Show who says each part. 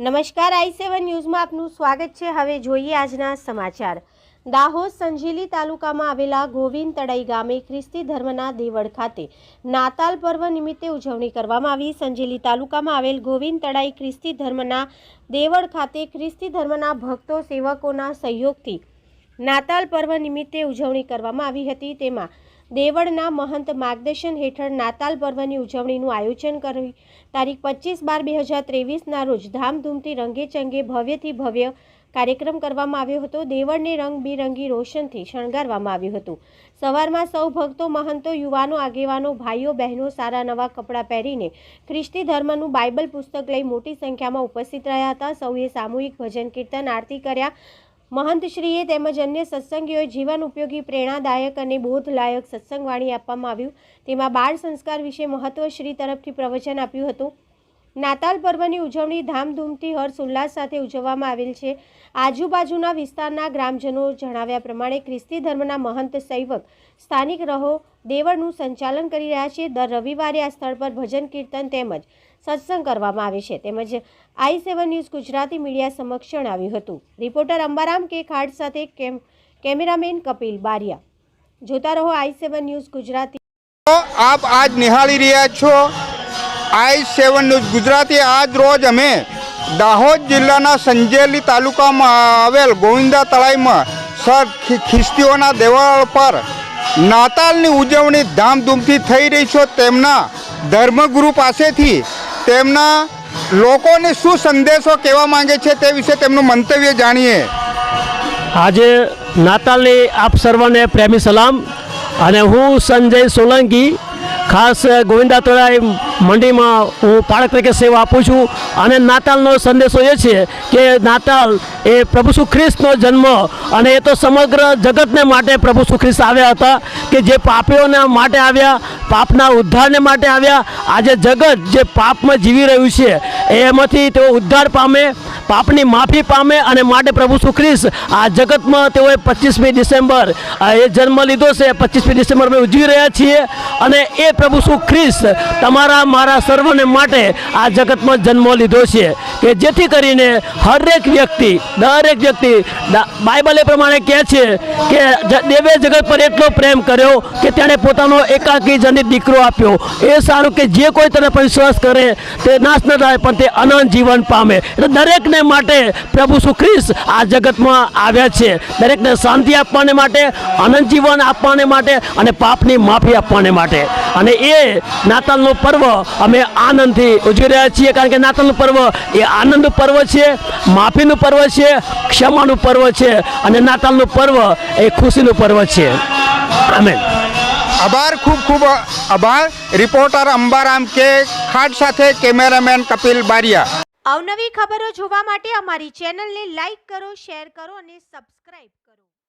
Speaker 1: નમસ્કાર, આઈ સેવન ન્યૂઝમાં આપનું સ્વાગત છે. હવે જોઈએ આજના સમાચાર. દાહોદ સંજેલી તાલુકામાં આવેલા ગોવિંદ તળાઈ ગામે ખ્રિસ્તી ધર્મના દેવળ ખાતે નાતાલ પર્વ નિમિત્તે ઉજવણી કરવામાં આવી. સંજેલી તાલુકામાં આવેલ ગોવિંદ તળાઈ ખ્રિસ્તી ધર્મના દેવળ ખાતે ખ્રિસ્તી ધર્મના ભક્તો, સેવકોના સહયોગથી નાતાલ પર્વ નિમિત્તે ઉજવણી કરવામાં આવી હતી. તેમાં દેવળના મહંત માર્ગદર્શન હેઠળ નાતાલ પર્વની ઉજવણીનું આયોજન કર્યું. તારીખ પચીસ બાર બે હજાર ત્રેવીસના રોજ ધામધૂમથી રંગેચંગે ભવ્યથી ભવ્ય કાર્યક્રમ કરવામાં આવ્યો હતો. દેવળને રંગબેરંગી રોશનથી શણગારવામાં આવ્યું હતું. સવારમાં સૌ ભક્તો, મહંતો, યુવાનો, આગેવાનો, ભાઈઓ, બહેનો સારા નવા કપડાં પહેરીને ખ્રિસ્તી ધર્મનું બાઇબલ પુસ્તક લઈ મોટી સંખ્યામાં ઉપસ્થિત રહ્યા હતા. સૌએ સામૂહિક ભજન, કીર્તન, આરતી કર્યા. મહંતશ્રીએ તેમજ અન્ય સત્સંગીઓએ જીવન ઉપયોગી, પ્રેરણાદાયક અને બોધલાયક સત્સંગવાણી આપવામાં આવ્યું. તેમાં બાળ સંસ્કાર વિશે મહત્વ તરફથી પ્રવચન આપ્યું હતું. નાતાલ પર્વની ઉજવણી ધામધૂમથી હર્ષ ઉલ્લાસ સાથે ઉજવવામાં આવેલ છે. આજુબાજુના વિસ્તારના ગ્રામજનો જણાવ્યા પ્રમાણે ખ્રિસ્તી ધર્મના મહંત સૈવક સ્થાનિક રહો દેવળનું સંચાલન કરી રહ્યા છે. દર રવિવારે આ સ્થળ પર ભજન, કીર્તન તેમજ સત્સંગ કરવામાં આવે છે. તેમજ I seven news Gujarati media સમક્ષ જણાવ્યું હતું. રિપોર્ટર અંબારામ કે ખાડ સાથે કેમ, કેમેરામેન કપિલ બારિયા. જોતા રહો આઈ સેવન ન્યૂઝ ગુજરાતી.
Speaker 2: આપ આજ નિહાળી રહ્યા છો? આઈ સેવન ન્યૂઝ ગુજરાતી આજ રોજ અમે દાહોદ જિલ્લાના સંજેલી તાલુકામાં આવેલ ગોવિંદા તળાઈમાં સર ખ્રિસ્તીઓના દેવાળ પર નાતાલની ઉજવણી ધામધૂમથી થઈ રહી છે. તેમના ધર્મગુરુ પાસેથી તેમના લોકોને શું સંદેશો કહેવા માંગે છે તે વિશે તેમનું મંતવ્ય જાણીએ.
Speaker 3: આજે નાતાલની આપ સર્વને પ્રેમી સલામ અને હું સંજય સોલંકી ખાસ ગોવિંદા તળાઈ મંડીમાં હું પાળક તરીકે સેવા આપું છું. અને નાતાલનો સંદેશો એ છે કે નાતાલ એ પ્રભુ સુખ્રિસ્તનો ખ્રિસ્તનો જન્મ અને એ તો સમગ્ર જગતને માટે પ્રભુ સુખ્રિસ્ત ખ્રિસ્ત આવ્યા હતા કે જે પાપીઓના માટે આવ્યા પાપના ઉદ્ધારને માટે આવ્યા. આજે જગત જે પાપમાં જીવી રહ્યું છે, એમાંથી તેઓ ઉદ્ધાર પામે, પાપની માફી પામે અને માટે પ્રભુ શ્રી આ જગતમાં તેઓએ પચીસમી ડિસેમ્બર એ જન્મ લીધો છે, પચીસમી ડિસેમ્બર અમે ઉજવી રહ્યા છીએ અને એ પ્રભુ શ્રી ખ્રિસ્ત તમારા, મારા સર્વને માટે આ જગતમાં જન્મ લીધો છે. કે જેથી કરીને હરેક વ્યક્તિ, દરેક વ્યક્તિ બાઇબલ એ પ્રમાણે કહે છે કે દેવે જગત પર એટલો પ્રેમ કર્યો કે તેણે પોતાનો એકાકી જનિત દીકરો આપ્યો. એ સારું કે જે કોઈ તને વિશ્વાસ કરે, તે નાશ ન થાય, પણ તે અનંત જીવન પામે. એટલે દરેકને માટે પ્રભુ સુખ્રિસ્ત આ જગતમાં આવ્યા છે. દરેકને શાંતિ આપવાને માટે, અનંત જીવન આપવાને માટે અને પાપની માફી આપવાને માટે. અને એ નાતાલનો પર્વ અમે આનંદથી ઉજવી રહ્યા છીએ, કારણ કે નાતાલનું પર્વ એ આનંદનું પર્વ છે, માફીનું પર્વ છે, ક્ષમાનું પર્વ છે અને નાતાલનું પર્વ એ ખુશીનું પર્વ છે. આમેન.
Speaker 2: આભાર, ખૂબ ખૂબ આભાર. રિપોર્ટર અંબારામ કે ખાટ સાથે કેમેરામેન કપિલ બારિયા.
Speaker 1: અવનવી ખબરો જોવા માટે અમારી ચેનલને લાઈક કરો, શેર કરો અને સબસ્ક્રાઇબ